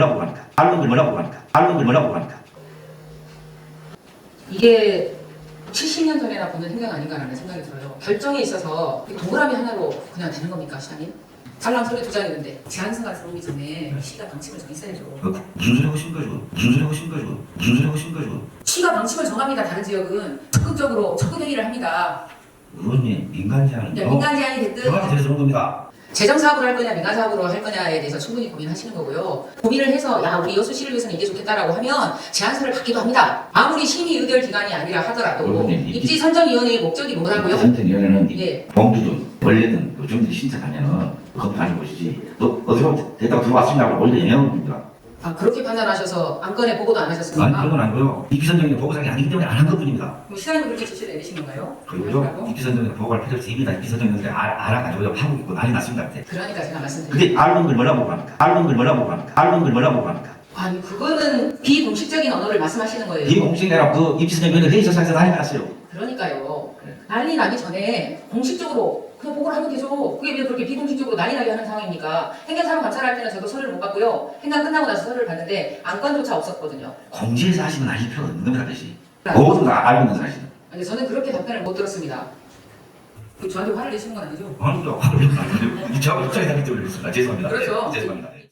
뭐라고 합니까? 알는 걸 뭐라고 합니까? 알는 걸 뭐라고 합니까? 이게 70년 전에나 보는 행동 아닌가라는 생각이 들어요. 결정에 있어서 이 동그라미 하나로 그냥 되는 겁니까, 시장님? 잘랑 소리 두 장이는데 제한승가 들어오기 전에 시가 방침을 정했어야죠. 어, 무슨 소리 싶은 거죠? 무슨 소리 싶은 거죠? 무슨 소리 싶은 거죠? 시가 방침을 정합니다. 다른 지역은 적극적으로 적극 행위를 합니다. 의원님 민간 제한은 네, 민간 제한이 됐든 정확히 들어서 온 겁니다. 재정 사업으로 할 거냐 민간 사업으로 할 거냐에 대해서 충분히 고민하시는 거고요. 고민을 해서 야 우리 여수시를 위해서는 이게 좋겠다라고 하면 제안서를 받기도 합니다. 아무리 심의 의결 기관이 아니라 하더라도 의원님, 이- 입지 선정위원회의 목적이 뭐라고요? 선택위원회는 예. 봉투든 원래든 요즘들이 신청하면은 검토하는 것이지 너 어디로 대답 들어왔습니다고 원래 영향입니다. 아 그렇게 판단하셔서 안건에 보고도 안 아니 하셨습니까? 그런 건 아니고요. 입기선정이 보고상이 아니기 때문에 안 한 것뿐입니다. 그럼 시장님 그렇게 지시를 내리신 건가요? 그리고요 입기선정이 보고할 필요 없이 이미 다 입기선정이 알아가지고 하고 있고 난리 났습니다. 그때. 그러니까 제가 말씀드린 근데 알는 걸 뭐라고 합니까? 알는 걸 뭐라고 합니까? 알는 걸 뭐라고 합니까? 아니 그거는 비공식적인 언어를 말씀하시는 거예요. 비공식이라 그 입기선정위원회 회의조사에서 난리 났어요. 그러니까요. 난리 나기 전에 공식적으로 그냥 보고를 하면 되죠. 그게 왜 그렇게 비공식적으로 난리 나게 하는 상황입니까? 행정사무 관찰할 때는 저도 서류를 못 받고요. 행정 끝나고 나서 서류를 봤는데 안건조차 없었거든요. 공지에서 하시면 아실 필요가 겁니다. 아저씨. 모두 다 알고 있는 사실. 아니 저는 그렇게 답변을 못 들었습니다. 그 저한테 화를 내시는 건 아니죠? 아니, 또 화를 내면 안 돼요. 이차가 입장이 다기 때문에 그렇습니다. 죄송합니다. 그렇죠. 네, 죄송합니다.